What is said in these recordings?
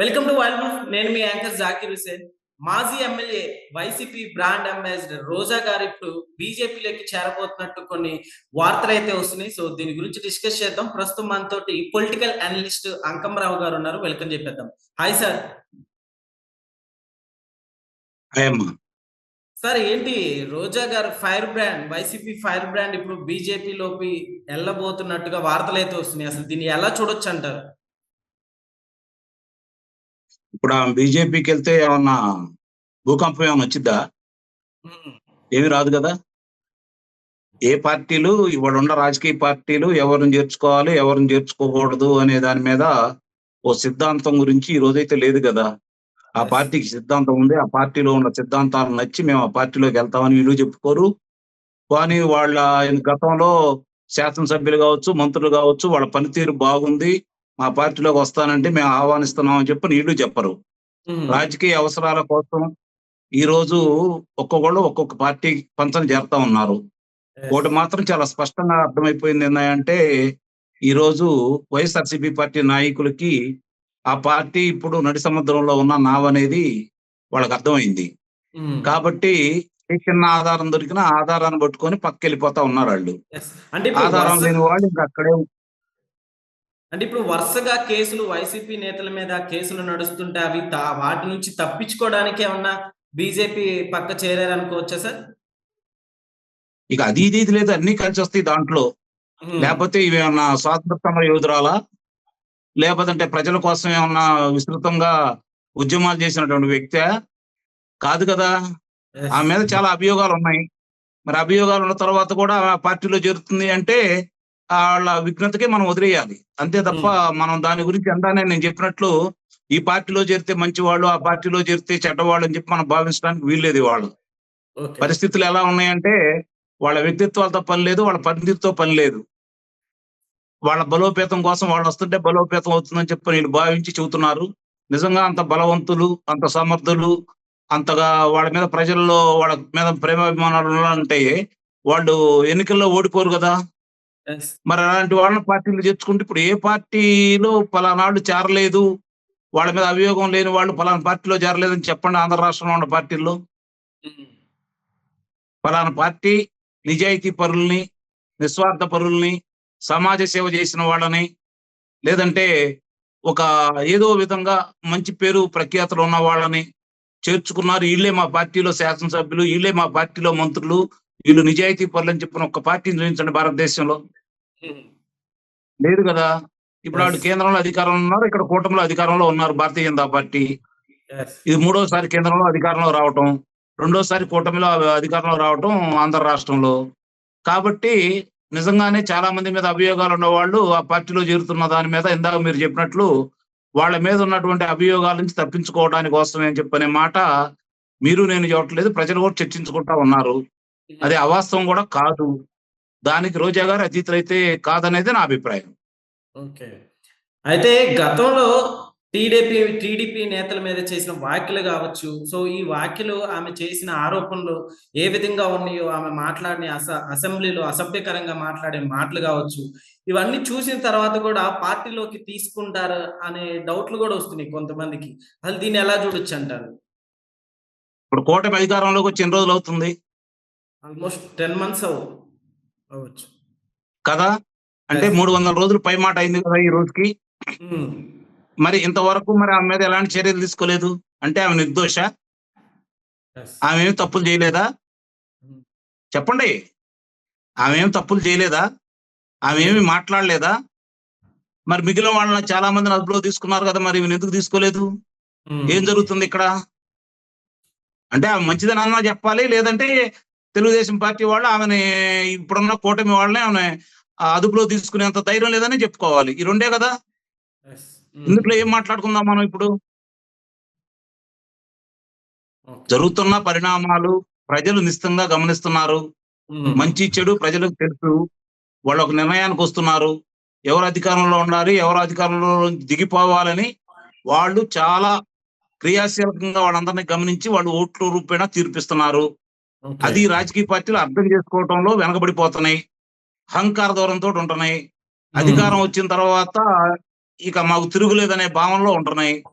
Welcome to wild నేను మీ anchor Zakir Hussain మాజీ MLA YCP brand ambassador Roja గారు ఇప్పుడు బీజేపీలోకి చేరబోతున్నట్టు కొన్ని వార్తలు అయితే వస్తున్నాయి. సో దీని గురించి డిస్కస్ చేద్దాం. ప్రస్తుతం మనతోటి పొలిటికల్ అనలిస్ట్ అంకమరావు గారు ఉన్నారు. వెల్కమ్ చెప్పేద్దాం. Hi sir. సార్ ఏంటి రోజా గారు fire brand YCP fire brand ఇప్పుడు బీజేపీలోకి వెళ్ళబోతున్నట్టుగా వార్తలు అయితే వస్తున్నాయి. అసలు దీన్ని ఎలా చూడొచ్చు అంటారు? ఇప్పుడు ఆమె బీజేపీకి వెళ్తే ఏమన్నా భూకంపం ఏమైనా వచ్చిద్దా? ఏమి రాదు కదా? ఏ పార్టీలు ఇవాళ ఉన్న రాజకీయ పార్టీలు ఎవరిని చేర్చుకోవాలి ఎవరిని చేర్చుకోకూడదు అనే దాని మీద ఓ సిద్ధాంతం గురించి ఈ రోజైతే లేదు కదా. ఆ. పార్టీకి సిద్ధాంతం ఉంది ఆ పార్టీలో ఉన్న సిద్ధాంతాలు నచ్చి మేము ఆ పార్టీలోకి వెళ్తామని వీళ్ళు చెప్పుకోరు. కానీ వాళ్ళ గతంలో శాసనసభ్యులు కావచ్చు మంత్రులు కావచ్చు వాళ్ళ పనితీరు బాగుంది. మా పార్టీలోకి వస్తానంటే మేము ఆహ్వానిస్తున్నాం అని చెప్పి వీళ్ళు చెప్పరు. రాజకీయ అవసరాల కోసం ఈ రోజు ఒక్కొక్కళ్ళు ఒక్కొక్క పార్టీ పంచం చేరుతా ఉన్నారు. ఒకటి మాత్రం చాలా స్పష్టంగా అర్థమైపోయింది ఏంటంటే ఈ రోజు వైఎస్ఆర్సీపీ పార్టీ నాయకులకి ఆ పార్టీ ఇప్పుడు నడి సముద్రంలో ఉన్న నావ అనేది వాళ్ళకి అర్థమైంది. కాబట్టి చిన్న ఆధారం దొరికినా ఆధారాన్ని పట్టుకొని పక్కకి వెళ్ళిపోతా ఉన్నారు వాళ్ళు. ఆధారం లేని వాళ్ళు ఇంకా అక్కడే అంటే ఇప్పుడు వరుసగా కేసులు వైసీపీ నేతల మీద కేసులు నడుస్తుంటే అవి వాటి నుంచి తప్పించుకోవడానికి ఏమన్నా బీజేపీ పక్క చేరారనుకోవచ్చా సార్? ఇక అది ఇది ఇది లేదు. అన్ని కలిసి వస్తాయి దాంట్లో. లేకపోతే ఇవి ఏమన్నా స్వాతంత్ర సమర యోధురాలా? లేకపోతే ప్రజల కోసం ఏమన్నా విస్తృతంగా ఉద్యమాలు చేసినటువంటి వ్యక్తి? కాదు కదా. ఆమె మీద చాలా అభియోగాలు ఉన్నాయి. మరి అభియోగాలు ఉన్న తర్వాత కూడా ఆ పార్టీలో చేరుతుంది అంటే ఆ వాళ్ళ విఘ్నతకే మనం వదిలేయాలి. అంతే తప్ప మనం దాని గురించి ఎందానే నేను చెప్పినట్లు ఈ పార్టీలో చేరితే మంచివాళ్ళు ఆ పార్టీలో చేరితే చెడ్డవాళ్ళు అని చెప్పి మనం భావించడానికి వీల్లేదు వాళ్ళు. పరిస్థితులు ఎలా ఉన్నాయంటే వాళ్ళ వ్యక్తిత్వాలతో పని లేదు వాళ్ళ పనితీరుతో పని లేదు. వాళ్ళ బలోపేతం కోసం వాళ్ళు వస్తుంటే బలోపేతం అవుతుందని చెప్పి వీళ్ళు భావించి చెబుతున్నారు. నిజంగా అంత బలవంతులు అంత సమర్థులు అంతగా వాళ్ళ మీద ప్రజల్లో వాళ్ళ మీద ప్రేమాభిమానాలు అంటే వాళ్ళు ఎన్నికల్లో ఓడిపోరు కదా. మరి అలాంటి వాళ్ళని పార్టీలు చేర్చుకుంటే ఇప్పుడు ఏ పార్టీలో పలానాళ్ళు చేరలేదు వాళ్ళ మీద అభియోగం లేని వాళ్ళు పలానా పార్టీలో చేరలేదని చెప్పండి ఆంధ్ర రాష్ట్రంలో ఉన్న పార్టీల్లో. ఉమ్, ఫలానా పార్టీ నిజాయితీ పరుల్ని నిస్వార్థ పరుల్ని సమాజ సేవ చేసిన వాళ్ళని లేదంటే ఒక ఏదో విధంగా మంచి పేరు ప్రఖ్యాతలు ఉన్న వాళ్ళని చేర్చుకున్నారు. వీళ్ళే మా పార్టీలో శాసనసభ్యులు వీళ్ళే మా పార్టీలో మంత్రులు వీళ్ళు నిజాయితీ పరులు అని చెప్పిన ఒక పార్టీని చూపించండి భారతదేశంలో. లేదు కదా? ఇప్పుడు. వాళ్ళు కేంద్రంలో అధికారంలో ఉన్నారు ఇక్కడ కూటమిలో అధికారంలో ఉన్నారు భారతీయ జనతా పార్టీ. ఇది మూడోసారి కేంద్రంలో అధికారంలో రావటం రెండోసారి కూటమిలో అధికారంలో రావటం ఆంధ్ర రాష్ట్రంలో. కాబట్టి నిజంగానే చాలా మంది మీద అభియోగాలు ఉన్న వాళ్ళు ఆ పార్టీలో చేరుతున్న దాని మీద ఇందాక మీరు చెప్పినట్లు వాళ్ళ మీద ఉన్నటువంటి అభియోగాల నుంచి తప్పించుకోవడానికి కోసమే అని చెప్పనే మాట మీరు నేను చెప్పట్లేదు ప్రజలు కూడా చర్చించుకుంటా ఉన్నారు. అది అవాస్తవం కూడా కాదు. దానికి రోజా గారు అతీతులైతే కాదనేది నా అభిప్రాయం. ఓకే. అయితే గతంలో టీడీపీ టీడీపీ నేతల మీద చేసిన వ్యాఖ్యలు కావచ్చు. సో ఈ వ్యాఖ్యలు ఆమె చేసిన ఆరోపణలు ఏ విధంగా ఉన్నాయో ఆమె మాట్లాడిన అస అసెంబ్లీలో అసభ్యకరంగా మాట్లాడే మాటలు కావచ్చు. ఇవన్నీ చూసిన తర్వాత కూడా పార్టీలోకి తీసుకుంటారు అనే డౌట్లు కూడా వస్తున్నాయి కొంతమందికి. అసలు దీన్ని ఎలా చూడొచ్చు అంటారు? ఇప్పుడు కూటమి అధికారంలోకి వచ్చి ఎన్ని రోజులు అవుతుంది? ఆల్మోస్ట్ టెన్ మంత్స్ అవు అవ్వచ్చు. కదా? అంటే. మూడు వందల రోజులు పై మాట అయింది కదా ఈ రోజుకి? మరి ఇంతవరకు మరి ఆమె మీద ఎలాంటి చర్యలు తీసుకోలేదు? అంటే ఆమె నిర్దోష. ఆమె ఏమి తప్పులు చేయలేదా? చెప్పండి. ఆమె ఏమి తప్పులు చేయలేదా? ఆమె ఏమి మాట్లాడలేదా? మరి మిగిలిన వాళ్ళని చాలా మందిని అదుపులో తీసుకున్నారు కదా మరి ఎందుకు తీసుకోలేదు. ఏం జరుగుతుంది ఇక్కడ? అంటే ఆమె మంచిదని అన్నా చెప్పాలి లేదంటే తెలుగుదేశం పార్టీ వాళ్ళు ఆమెని ఇప్పుడున్న కూటమి వాళ్ళని ఆమె అదుపులో తీసుకునేంత ధైర్యం లేదని చెప్పుకోవాలి. ఈ రెండే కదా. ఉమ్, ఇందులో ఏం మాట్లాడుకుందాం మనం ఇప్పుడు. జరుగుతున్న పరిణామాలు ప్రజలు నిశ్చితంగా గమనిస్తున్నారు. ఉమ్, మంచి చెడు ప్రజలకు తెలుసు. వాళ్ళు ఒక నిర్ణయానికి వస్తున్నారు. ఎవరు అధికారంలో ఉండాలి ఎవరు అధికారంలో దిగిపోవాలని వాళ్ళు చాలా క్రియాశీలకంగా వాళ్ళందరినీ గమనించి వాళ్ళు ఓట్లు రూపేణా తీర్పిస్తున్నారు. అది రాజకీయ పార్టీలు అర్థం చేసుకోవటంలో వెనకబడిపోతున్నాయి. అహంకార దూరంతో ఉంటున్నాయి. అధికారం వచ్చిన తర్వాత ఇక మాకు తిరుగులేదనే భావనలో ఉంటున్నాయి.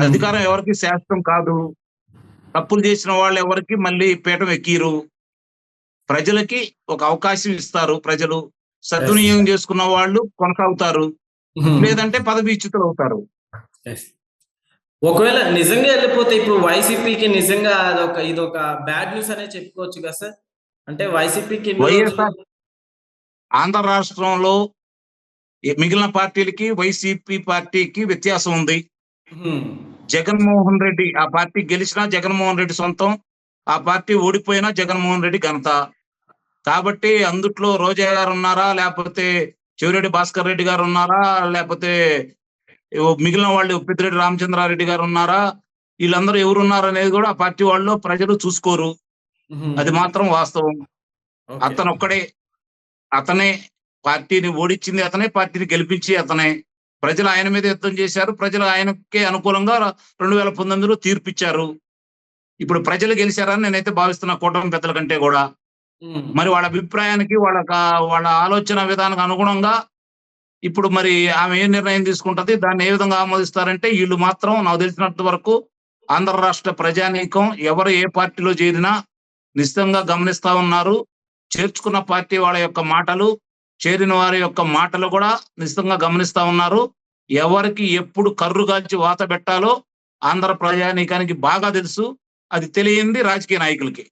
అధికారం ఎవరికి శాశ్వతం కాదు. తప్పులు చేసిన వాళ్ళు ఎవరికి మళ్ళీ పీఠం ఎక్కిరు. ప్రజలకి ఒక అవకాశం ఇస్తారు ప్రజలు. సద్వినియోగం చేసుకున్న వాళ్ళు కొనసాగుతారు. లేదంటే పదవీచ్యుతులు అవుతారు. ఒకవేళ నిజంగా వెళ్ళిపోతే ఇప్పుడు వైసీపీకి నిజంగా అదొక ఇది ఒక బ్యాడ్ న్యూస్ అనే చెప్పుకోవచ్చు కదా సార్? అంటే వైసీపీకి ఆంధ్ర రాష్ట్రంలో మిగిలిన పార్టీలకి వైసీపీ పార్టీకి వ్యత్యాసం ఉంది. జగన్మోహన్ రెడ్డి ఆ పార్టీ గెలిచినా జగన్మోహన్ రెడ్డి సొంతం ఆ పార్టీ ఓడిపోయినా జగన్మోహన్ రెడ్డి ఘనత. కాబట్టి అందుట్లో రోజా గారు ఉన్నారా? లేకపోతే చెవిరెడ్డి భాస్కర్ రెడ్డి గారు ఉన్నారా? లేకపోతే మిగిలిన వాళ్ళు పెద్దిరెడ్డి రామచంద్రారెడ్డి గారు ఉన్నారా వీళ్ళందరూ ఎవరు ఉన్నారు అనేది కూడా ఆ పార్టీ వాళ్ళు ప్రజలు చూసుకోరు. అది మాత్రం వాస్తవం. అతను ఒక్కడే అతనే పార్టీని ఓడించింది అతనే పార్టీని గెలిపించి అతనే ప్రజలు ఆయన మీద యుద్ధం చేశారు ప్రజలు ఆయనకే అనుకూలంగా రెండు వేల పంతొమ్మిదిలో తీర్పిచ్చారు ఇప్పుడు ప్రజలు గెలిచారని నేనైతే భావిస్తున్నా కూటమి పెద్దల కంటే కూడా. మరి వాళ్ళ అభిప్రాయానికి వాళ్ళ వాళ్ళ ఆలోచన విధానానికి అనుగుణంగా ఇప్పుడు మరి ఆమె ఏ నిర్ణయం తీసుకుంటది? దాన్ని ఏ విధంగా ఆమోదిస్తారంటే వీళ్ళు మాత్రం నాకు తెలిసినంత వరకు ఆంధ్ర రాష్ట్ర ప్రజానీకం ఎవరు ఏ పార్టీలో చేరినా నిశ్చితంగా గమనిస్తా ఉన్నారు. చేర్చుకున్న పార్టీ వాళ్ళ యొక్క మాటలు చేరిన వారి యొక్క మాటలు కూడా నిశ్చితంగా గమనిస్తా ఉన్నారు. ఎవరికి ఎప్పుడు కర్రు కాల్చి వాత పెట్టాలో ఆంధ్ర ప్రజానీకానికి బాగా తెలుసు. అది తెలియంది రాజకీయ నాయకులకి.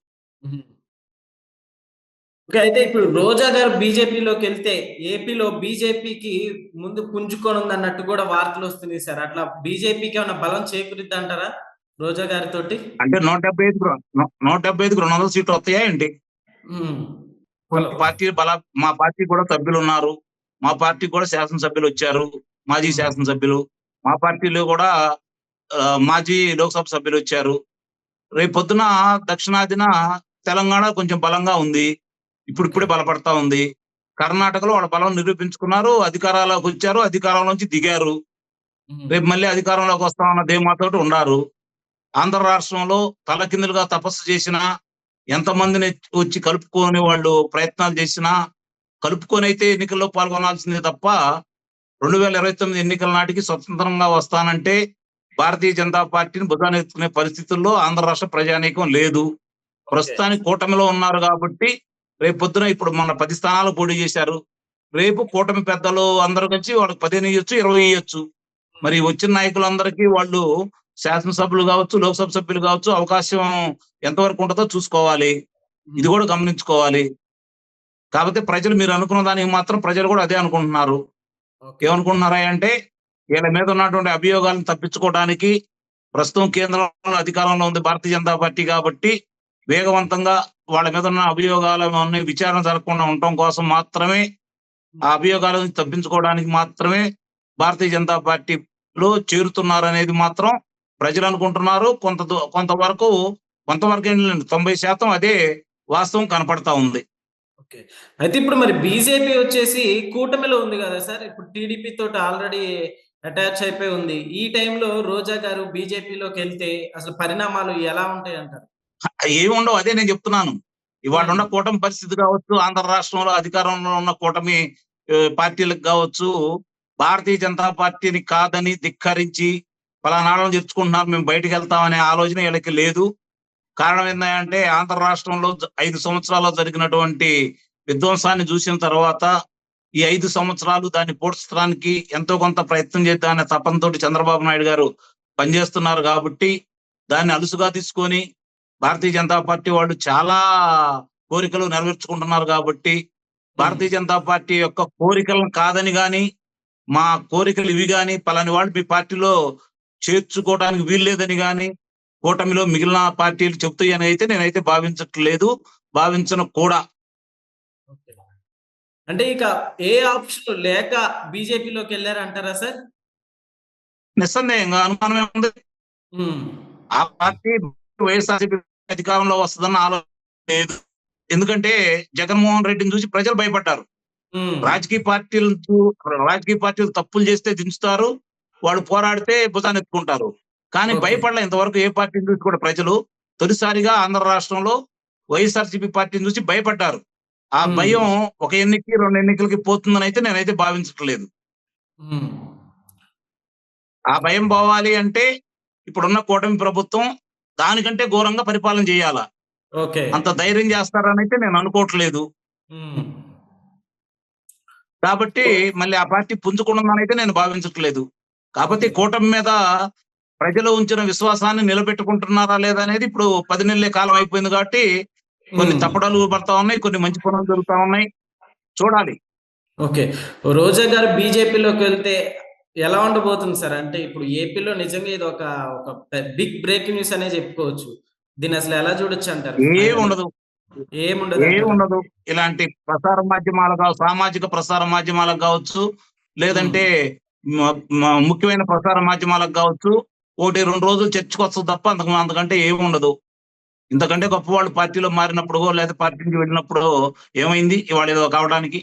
ఓకే అయితే ఇప్పుడు రోజా గారు బీజేపీలోకి వెళ్తే ఏపీలో బీజేపీకి ముందు పుంజుకొని ఉంది అన్నట్టు కూడా వార్తలు వస్తున్నాయి సార్. అట్లా బీజేపీకి ఏమైనా బలం చేకూరిద్ది అంటారా రోజా గారితోటి అంటే నూట డెబ్బై ఐదుకు నూ- నూట డెబ్బై ఐదుకు రెండు వందల సీట్లు వస్తాయా ఏంటి పార్టీ బల మా పార్టీ కూడా సభ్యులు ఉన్నారు. మా పార్టీ కూడా శాసనసభ్యులు వచ్చారు మాజీ శాసనసభ్యులు. మా పార్టీలో కూడా మాజీ లోక్సభ సభ్యులు వచ్చారు. రేపు పొద్దున దక్షిణాదిన తెలంగాణ కొంచెం బలంగా ఉంది. ఇప్పుడు ఇప్పుడే బలపడతా ఉంది. కర్ణాటకలో వాళ్ళ బలం నిరూపించుకున్నారు అధికారాలకు వచ్చారు అధికారం నుంచి దిగారు. రేపు మళ్ళీ అధికారంలోకి వస్తామన్న ధీమాతోటి ఉన్నారు ఆంధ్ర రాష్ట్రంలో తలకిందులుగా తపస్సు చేసిన ఎంతమందిని వచ్చి కలుపుకొని వాళ్ళు ప్రయత్నాలు చేసినా కలుపుకొని అయితే ఎన్నికల్లో పాల్గొనాల్సిందే తప్ప రెండు వేల ఇరవై తొమ్మిది ఎన్నికల నాటికి స్వతంత్రంగా వస్తానంటే భారతీయ జనతా పార్టీని భుజాన్ని ఎత్తుకునే పరిస్థితుల్లో ఆంధ్ర రాష్ట్ర ప్రజానీకం లేదు. ప్రస్తుతానికి కూటమిలో ఉన్నారు కాబట్టి రేపు పొద్దున ఇప్పుడు మన పది స్థానాలు పోటీ చేశారు. రేపు కూటమి పెద్దలు అందరూ కలిసి వాళ్ళకి పదిహేను ఇవ్వచ్చు ఇరవై ఇవ్వచ్చు మరి వచ్చిన నాయకులందరికీ వాళ్ళు శాసనసభ్యులు కావచ్చు లోక్సభ సభ్యులు కావచ్చు అవకాశం ఎంతవరకు ఉంటుందో చూసుకోవాలి. ఇది కూడా గమనించుకోవాలి. కాకపోతే ప్రజలు మీరు అనుకున్న దానికి మాత్రం ప్రజలు కూడా అదే అనుకుంటున్నారు. ఏమనుకుంటున్నారా అంటే వీళ్ళ మీద ఉన్నటువంటి అభియోగాలను తప్పించుకోవడానికి ప్రస్తుతం కేంద్రంలో అధికారంలో ఉంది భారతీయ జనతా పార్టీ కాబట్టి వేగవంతంగా వాళ్ళ మీద ఉన్న అభియోగాలన్నీ విచారణ జరగకుండా ఉండటం కోసం మాత్రమే ఆ అభియోగాలను తప్పించుకోవడానికి మాత్రమే భారతీయ జనతా పార్టీలో చేరుతున్నారు అనేది మాత్రం ప్రజలు అనుకుంటున్నారు. కొంత కొంతవరకు కొంతవరకు ఏం తొంభై శాతం అదే వాస్తవం కనపడతా ఉంది. అయితే ఇప్పుడు మరి బీజేపీ వచ్చేసి కూటమిలో ఉంది కదా సార్? ఇప్పుడు టీడీపీ తోటి ఆల్రెడీ అటాచ్ అయిపోయి ఉంది. ఈ టైంలో రోజా గారు బీజేపీలోకి వెళ్తే అసలు పరిణామాలు ఎలా ఉంటాయి అంటారు ఏమి ఉండవు. అదే నేను చెప్తున్నాను. ఇవాళ ఉన్న కూటమి పరిస్థితి కావచ్చు ఆంధ్ర రాష్ట్రంలో అధికారంలో ఉన్న కూటమి పార్టీలకు కావచ్చు భారతీయ జనతా పార్టీని కాదని ధిక్కరించి ఫలానాళ్ళని తెచ్చుకుంటున్నారు మేము బయటికి వెళ్తామనే ఆలోచన వీళ్ళకి లేదు. కారణం ఏంటంటే ఆంధ్ర రాష్ట్రంలో ఐదు సంవత్సరాల్లో జరిగినటువంటి విధ్వంసాన్ని చూసిన తర్వాత ఈ ఐదు సంవత్సరాలు దాన్ని పోడ్చడానికి ఎంతో కొంత ప్రయత్నం చేద్దామనే తపంతో చంద్రబాబు నాయుడు గారు పనిచేస్తున్నారు కాబట్టి దాన్ని అలుసుగా తీసుకొని భారతీయ జనతా పార్టీ వాళ్ళు చాలా కోరికలు నెరవేర్చుకుంటున్నారు కాబట్టి భారతీయ జనతా పార్టీ యొక్క కోరికలను కాదని గాని మా కోరికలు ఇవి గాని పలాని వాళ్ళు మీ పార్టీలో చేర్చుకోవడానికి వీల్లేదని గాని కూటమిలో మిగిలిన పార్టీలు చెప్తాయని అయితే నేనైతే భావించట్లేదు. భావించను కూడా. అంటే ఇక ఏ ఆప్షన్ లేక బీజేపీలోకి వెళ్ళారు అంటారా సార్? నిస్సందేహంగా అనుమానం ఏముంది. ఆ పార్టీ వైఎస్ఆర్సీపీ అధికారంలో వస్తుందన్న ఆలోచన లేదు ఎందుకంటే జగన్మోహన్ రెడ్డిని చూసి ప్రజలు భయపడ్డారు. రాజకీయ పార్టీలు రాజకీయ పార్టీలు తప్పులు చేస్తే దించుతారు వాళ్ళు పోరాడితే భుజాన్ని ఎత్తుకుంటారు కానీ. భయపడలే ఇంతవరకు ఏ పార్టీని చూసి కూడా ప్రజలు తొలిసారిగా ఆంధ్ర రాష్ట్రంలో వైఎస్ఆర్సీపీ పార్టీని చూసి భయపడ్డారు ఆ. భయం ఒక ఎన్నికకి రెండు ఎన్నికలకి పోతుందని అయితే నేనైతే భావించట్లేదు. ఆ భయం పోవాలి అంటే ఇప్పుడున్న కూటమి ప్రభుత్వం దానికంటే ఘోరంగా పరిపాలన చేయాలా? ఓకే. అంత ధైర్యం చేస్తారని అయితే నేను అనుకోవట్లేదు. కాబట్టి మళ్ళీ ఆ పార్టీ పుంజుకుంటుందని అయితే నేను భావించట్లేదు. కాబట్టి కూటమి మీద ప్రజలు ఉంచిన విశ్వాసాన్ని నిలబెట్టుకుంటున్నారా లేదా అనేది ఇప్పుడు పది నెలలే కాలం అయిపోయింది కాబట్టి కొన్ని. తప్పడాలు పడతా ఉన్నాయి కొన్ని మంచి పనులు జరుగుతా ఉన్నాయి. చూడాలి. ఓకే. రోజా గారు బీజేపీలోకి వెళ్తే ఎలా ఉండబోతుంది సార్? అంటే ఇప్పుడు ఏపీలో నిజంగా ఇది ఒక ఒక బిగ్ బ్రేకింగ్ న్యూస్ అనే చెప్పుకోవచ్చు. దీన్ని అసలు ఎలా చూడొచ్చు అంటారు? ఏముండదు. ఏ అంటారా? ఉండదు ఇలాంటి ప్రసార మాధ్యమాలు కావచ్చు సామాజిక ప్రసార మాధ్యమాలకు కావచ్చు లేదంటే ముఖ్యమైన ప్రసార మాధ్యమాలకు కావచ్చు ఒకటి రెండు రోజులు చర్చకు తప్ప అంతకు అంతకంటే ఏమి ఉండదు ఇంతకంటే గొప్ప వాళ్ళు పార్టీలో మారినప్పుడు లేదా పార్టీ నుంచి వెళ్ళినప్పుడు ఏమైంది? ఇవాళ ఏదో కావడానికి.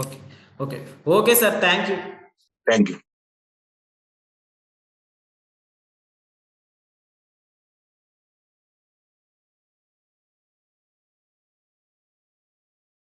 Okay. Okay. Okay sir. Thank you thank you